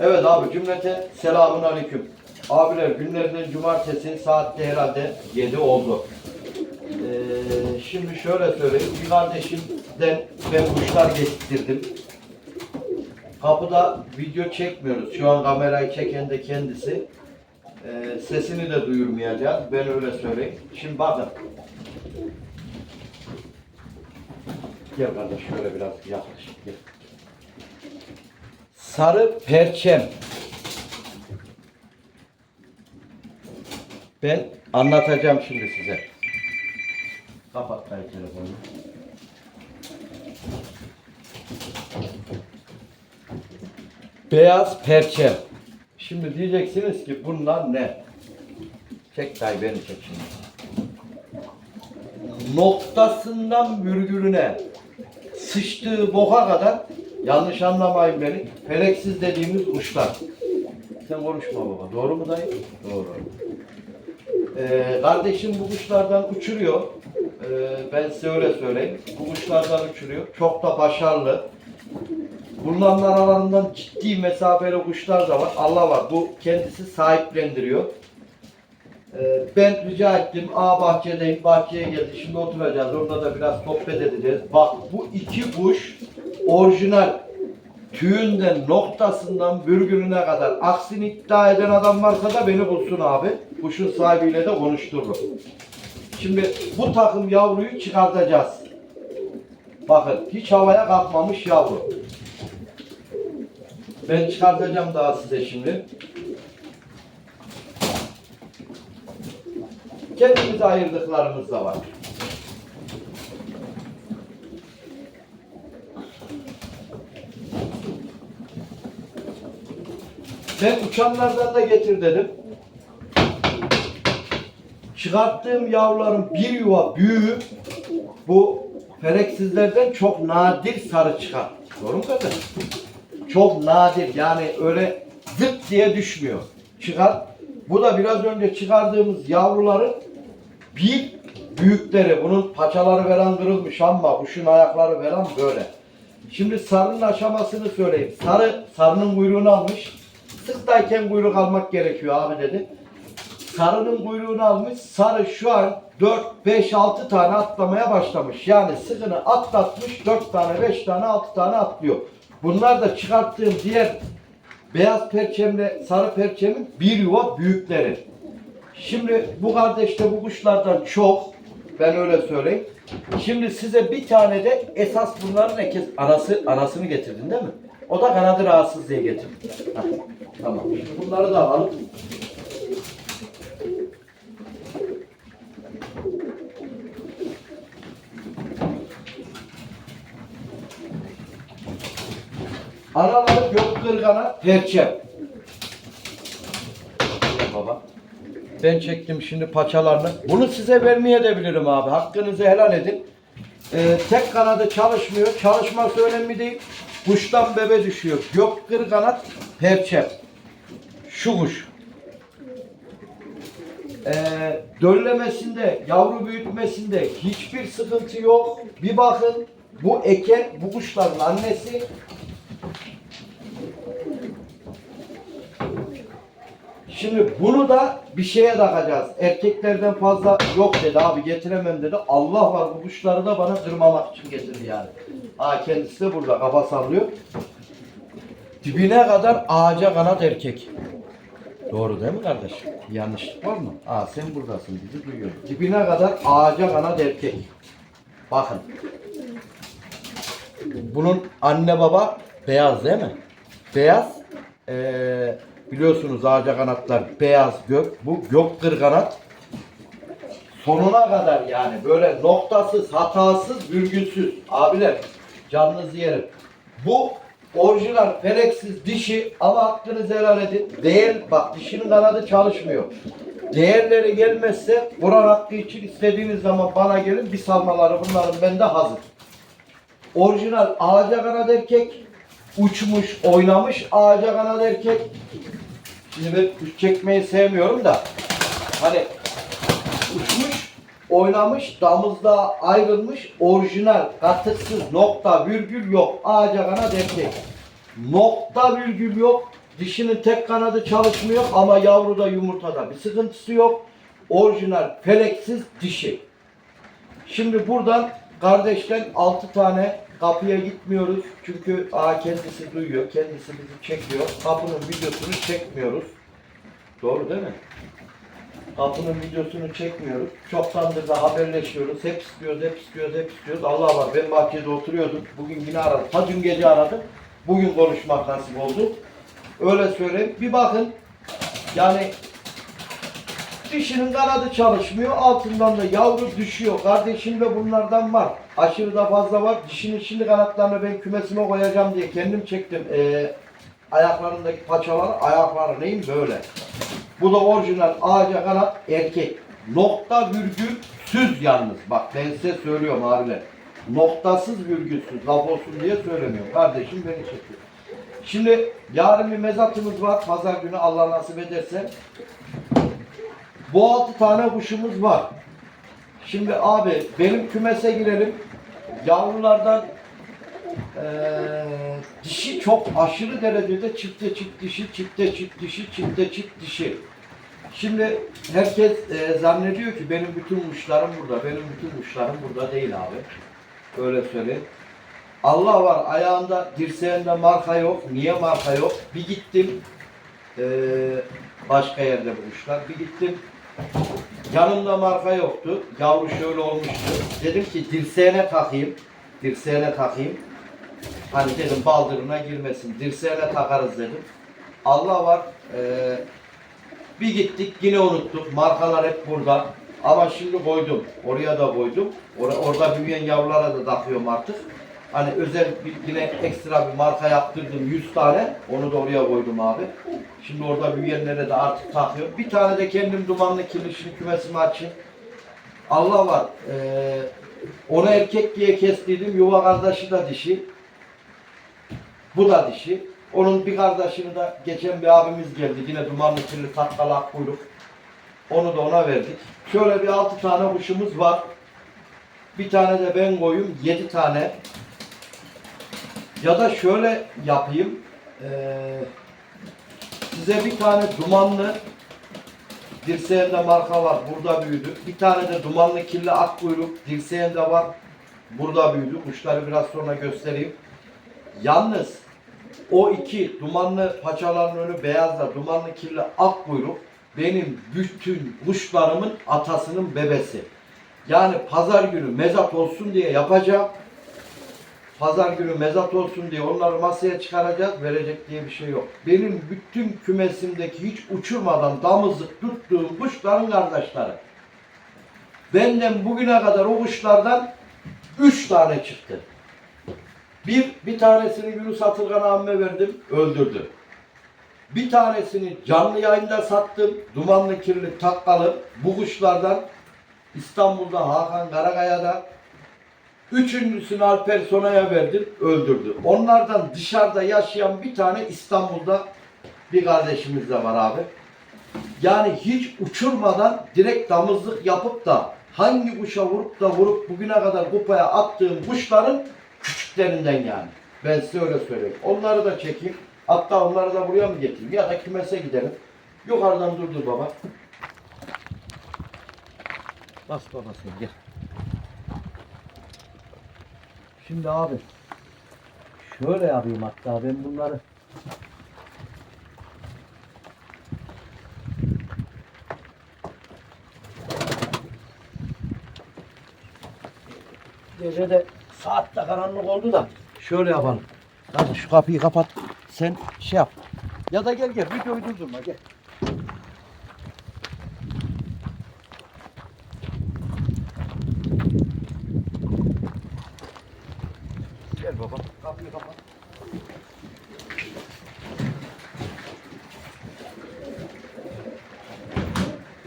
Evet abi cümlete selamun aleyküm. Abiler günlerden cumartesi saatte herhalde 7 oldu. Ee, şimdi şöyle söyleyeyim. Bir kardeşimden ben kuşlar getirdim. Kapıda video çekmiyoruz. Şu an kamerayı çeken de kendisi. Ee, sesini de duyurmayacağız. Ben öyle söyleyeyim. Şimdi bakın. Gel kardeş şöyle biraz yaklaş. Gel. Sarı perçem. Ben anlatacağım şimdi size. Kapat kayıt telefonunu. Beyaz perçem. Şimdi diyeceksiniz ki bunlar ne? Çek dayı beni çek şimdi. Noktasından virgülüne sıçtığı boka kadar yanlış anlamayın beni. Feleksiz dediğimiz kuşlar. Sen konuşma baba. Doğru mu dayı? Doğru. Ee, kardeşim bu kuşlardan uçuruyor. Ee, ben size öyle söyleyeyim. Bu kuşlardan uçuruyor. Çok da başarılı. Bunların aralarından ciddi mesafeli kuşlar da var. Allah var. Bu kendisi sahiplendiriyor. Ee, ben rica ettim. A bahçedeyim. Bahçeye geldi. Şimdi oturacağız. Orada da biraz sohbet edeceğiz. Bak bu iki kuş orijinal tüyünden noktasından virgülüne kadar aksini iddia eden adam varsa da beni bulsun abi. Kuşun sahibiyle de konuştururum. Şimdi bu takım yavruyu çıkartacağız. Bakın hiç havaya kalkmamış yavru. Ben çıkartacağım daha size şimdi. Kendimize ayırdıklarımız da var. Ben uçanlardan da getir dedim. Çıkarttığım yavruların bir yuva büyüğü bu feleksizlerden çok nadir sarı çıkar. Doğru mu kadın? Çok nadir yani öyle zıt diye düşmüyor. Çıkar. Bu da biraz önce çıkardığımız yavruların bir büyükleri. Bunun paçaları falan kırılmış ama kuşun ayakları falan böyle. Şimdi sarının aşamasını söyleyeyim. Sarı, sarının kuyruğunu almış. Sıktayken kuyruk almak gerekiyor abi dedi. Sarının kuyruğunu almış. Sarı şu an 4, 5, 6 tane atlamaya başlamış. Yani sıkını atlatmış 4 tane, 5 tane, 6 tane atlıyor. Bunlar da çıkarttığım diğer beyaz perçemle sarı perçemin bir yuva büyükleri. Şimdi bu kardeş de bu kuşlardan çok. Ben öyle söyleyeyim. Şimdi size bir tane de esas bunların ekes anası anasını getirdin değil mi? O da kanadı rahatsız diye getirdim. Heh, tamam. Bunları da alalım. Anaları gök kırgana perçem. Baba. Ben çektim şimdi paçalarını. Bunu size vermeye de bilirim abi. Hakkınızı helal edin. Ee, tek kanadı çalışmıyor. Çalışması önemli değil. Kuştan bebe düşüyor. Gök kırganat perçem. Şu kuş. Ee, döllemesinde, yavru büyütmesinde hiçbir sıkıntı yok. Bir bakın bu eke, bu kuşların annesi Şimdi bunu da bir şeye takacağız. Erkeklerden fazla yok dedi abi getiremem dedi. Allah var bu kuşları da bana kırmamak için getirdi yani. Aa kendisi de burada kafa sallıyor. Dibine kadar ağaca kanat erkek. Doğru değil mi kardeş? Yanlışlık var mı? Aa sen buradasın bizi duyuyorsun. Dibine kadar ağaca kanat erkek. Bakın. Bunun anne baba beyaz değil mi? Beyaz. Ee, biliyorsunuz ağaca kanatlar beyaz gök. Bu gök kırganat. Sonuna kadar yani böyle noktasız, hatasız, virgülsüz. Abiler canınızı yerim. Bu orijinal feleksiz dişi ama hakkınızı helal edin. Değer, bak dişinin kanadı çalışmıyor. Değerleri gelmezse Kur'an hakkı için istediğiniz zaman bana gelin bir salmaları bunların bende hazır. Orijinal ağaca kanat erkek, uçmuş, oynamış ağaca kanat erkek. Şimdi ben kuş çekmeyi sevmiyorum da hani uçmuş, oynamış, damızda ayrılmış, orijinal, katıksız, nokta, virgül yok. Ağaca kanat erkek. Nokta virgül yok. Dişinin tek kanadı çalışmıyor ama yavruda yumurtada bir sıkıntısı yok. Orijinal peleksiz dişi. Şimdi buradan kardeşten 6 tane kapıya gitmiyoruz. Çünkü A kendisi duyuyor, kendisi bizi çekiyor. Kapının videosunu çekmiyoruz. Doğru değil mi? Kapının videosunu çekmiyoruz. Çoktandır da haberleşiyoruz. Hep istiyoruz, hep istiyoruz, hep istiyoruz. Allah var ben bahçede oturuyordum. Bugün yine aradım. Ta dün gece aradım. Bugün konuşmak nasip oldu. Öyle söyleyeyim. Bir bakın. Yani Dişinin kanadı çalışmıyor. Altından da yavru düşüyor. Kardeşimde bunlardan var. Aşırı da fazla var. Dişinin şimdi kanatlarını ben kümesime koyacağım diye kendim çektim. Ee, ayaklarındaki paçaları, ayakları neyim böyle. Bu da orijinal ağaca kanat erkek. Nokta virgülsüz yalnız. Bak ben size söylüyorum abiler. Noktasız virgülsüz. Laf olsun diye söylemiyorum. Kardeşim beni çekiyor. Şimdi yarın bir mezatımız var. Pazar günü Allah nasip ederse. Bu altı tane kuşumuz var. Şimdi abi benim kümese girelim. Yavrulardan eee, dişi çok aşırı derecede çifte çift dişi, çifte çift dişi, çifte çift dişi. Şimdi herkes eee, zannediyor ki benim bütün kuşlarım burada. Benim bütün kuşlarım burada değil abi. Öyle söyleyeyim. Allah var ayağında dirseğinde marka yok. Niye marka yok? Bir gittim eee, başka yerde bu kuşlar. Bir gittim Yanımda marka yoktu. Yavru şöyle olmuştu. Dedim ki dirseğine takayım. Dirseğine takayım. Hani dedim baldırına girmesin. Dirseğine takarız dedim. Allah var. eee, bir gittik yine unuttuk. Markalar hep burada. Ama şimdi koydum. Oraya da koydum. Or- orada büyüyen yavrulara da takıyorum artık. Hani özel bir, yine ekstra bir marka yaptırdım 100 tane. Onu da oraya koydum abi. Şimdi orada büyüyenlere de artık takıyorum. Bir tane de kendim dumanlı kirlişini kümesimi açayım. Allah var. Ee, onu erkek diye kestiydim. Yuva kardeşi de dişi. Bu da dişi. Onun bir kardeşini de geçen bir abimiz geldi. Yine dumanlı kirli tatkalak kuyruk. Onu da ona verdik. Şöyle bir altı tane kuşumuz var. Bir tane de ben koyayım. Yedi tane. Ya da şöyle yapayım. Ee, size bir tane dumanlı dirseğinde marka var. Burada büyüdü. Bir tane de dumanlı kirli ak kuyruk dirseğinde var. Burada büyüdü. Kuşları biraz sonra göstereyim. Yalnız o iki dumanlı paçaların önü beyazla dumanlı kirli ak kuyruk benim bütün kuşlarımın atasının bebesi. Yani pazar günü mezat olsun diye yapacağım. Pazar günü mezat olsun diye onları masaya çıkaracağız. Verecek diye bir şey yok. Benim bütün kümesimdeki hiç uçurmadan damızlık tuttuğum kuşların kardeşleri. Benden bugüne kadar o kuşlardan üç tane çıktı. Bir, bir tanesini Yunus Atılgan abime verdim, öldürdü. Bir tanesini canlı yayında sattım, dumanlı kirli takkalı. Bu kuşlardan İstanbul'da Hakan Karakaya'da Üçüncüsünü Alper Sona'ya verdim, öldürdü. Onlardan dışarıda yaşayan bir tane İstanbul'da bir kardeşimiz de var abi. Yani hiç uçurmadan direkt damızlık yapıp da hangi kuşa vurup da vurup bugüne kadar kupaya attığım kuşların küçüklerinden yani. Ben size öyle söyleyeyim. Onları da çekeyim. Hatta onları da buraya mı getireyim ya da kümese gidelim. Yukarıdan durdur baba. Bas babasını gel. Şimdi abi şöyle yapayım hatta ben bunları Gece de saat de karanlık oldu da şöyle yapalım. Hadi şu kapıyı kapat. Sen şey yap. Ya da gel gel videoyu durdurma gel.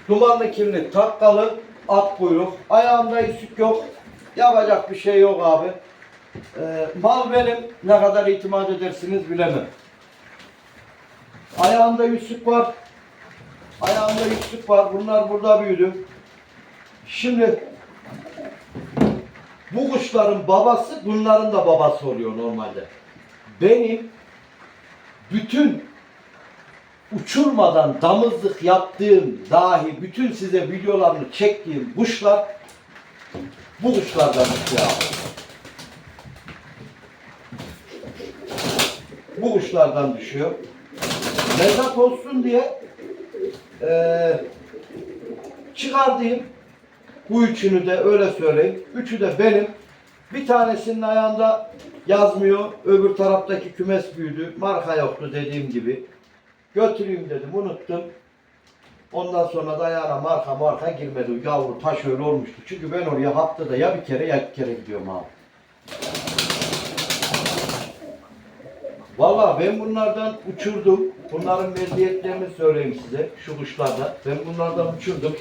Dumanlı kirli, takkalı, at kuyruk. Ayağında yüzük yok. Yapacak bir şey yok abi. Ee, mal benim ne kadar itimat edersiniz bilemem. Ayağında yüzük var. Ayağında yüzük var. Bunlar burada büyüdü. Şimdi bu kuşların babası bunların da babası oluyor normalde. Benim bütün uçurmadan damızlık yaptığım dahi bütün size videolarını çektiğim kuşlar bu kuşlardan abi. Bu kuşlardan düşüyor. Mezat olsun diye eee çıkardığım bu üçünü de öyle söyleyeyim. Üçü de benim. Bir tanesinin ayağında yazmıyor. Öbür taraftaki kümes büyüdü. Marka yoktu dediğim gibi. Götüreyim dedim unuttum. Ondan sonra da ayağına marka marka girmedi. Yavru taş öyle olmuştu. Çünkü ben oraya haftada ya bir kere ya iki kere gidiyorum abi. Valla ben bunlardan uçurdum. Bunların meziyetlerini söyleyeyim size. Şu kuşlardan. Ben bunlardan uçurdum.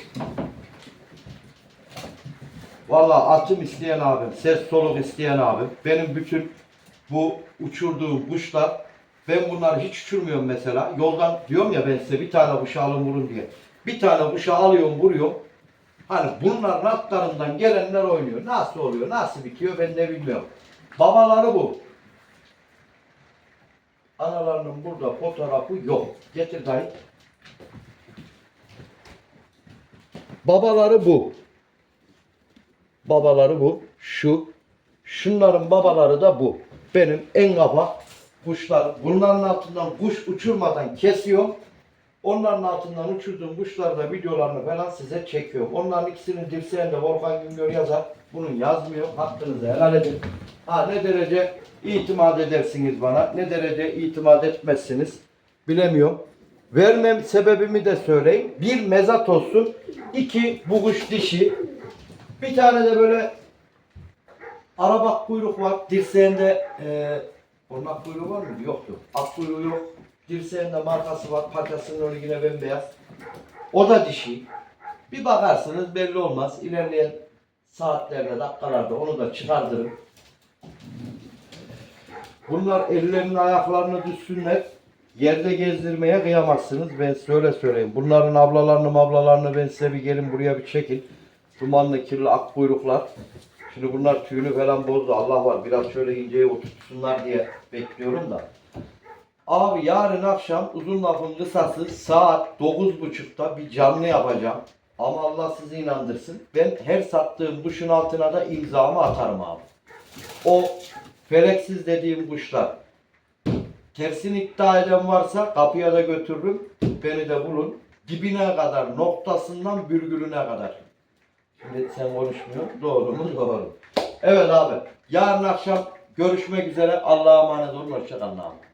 Valla atım isteyen abim, ses soluk isteyen abim. Benim bütün bu uçurduğum kuşlar, ben bunları hiç uçurmuyorum mesela. Yoldan diyorum ya ben size bir tane kuşa alın vurun diye. Bir tane kuşa alıyorum vuruyorum. Hani bunların atlarından gelenler oynuyor. Nasıl oluyor, nasıl bitiyor ben de bilmiyorum. Babaları bu. Analarının burada fotoğrafı yok. Getir dayı. Babaları bu. Babaları bu. Şu. Şunların babaları da bu. Benim en kafa kuşlar. Bunların altından kuş uçurmadan kesiyorum. Onların altından uçurduğum kuşları da videolarını falan size çekiyorum. Onların ikisinin dirseğinde Volkan Güngör yazar. Bunun yazmıyor. Hakkınızı helal edin. Ha ne derece itimat edersiniz bana, ne derece itimat etmezsiniz bilemiyorum. Vermem sebebimi de söyleyeyim. Bir mezat olsun. iki bu kuş dişi. Bir tane de böyle arabak kuyruk var. Dirseğinde e, ormak kuyruğu var mı? Yoktu. Ak kuyruğu yok. Dirseğinde markası var. Paçasının önü yine bembeyaz. O da dişi. Bir bakarsınız belli olmaz. İlerleyen saatlerde, dakikalarda onu da çıkardırın. Bunlar ellerini ayaklarını düşsünler. Yerde gezdirmeye kıyamazsınız. Ben size öyle söyleyeyim. Bunların ablalarını mablalarını ben size bir gelin buraya bir çekin. Dumanlı kirli ak kuyruklar. Şimdi bunlar tüyünü falan bozdu. Allah var biraz şöyle inceye oturtsunlar diye bekliyorum da. Abi yarın akşam uzun lafın kısası saat 9.30'da bir canlı yapacağım. Ama Allah sizi inandırsın. Ben her sattığım kuşun altına da imzamı atarım abi. O feleksiz dediğim kuşlar. Tersini iddia eden varsa kapıya da götürürüm. Beni de bulun. Dibine kadar, noktasından bürgülüne kadar. Şimdi sen konuşmuyorsun. Doğru mu? Doğru. Evet abi. Yarın akşam görüşmek üzere. Allah'a emanet olun. Hoşçakalın abi.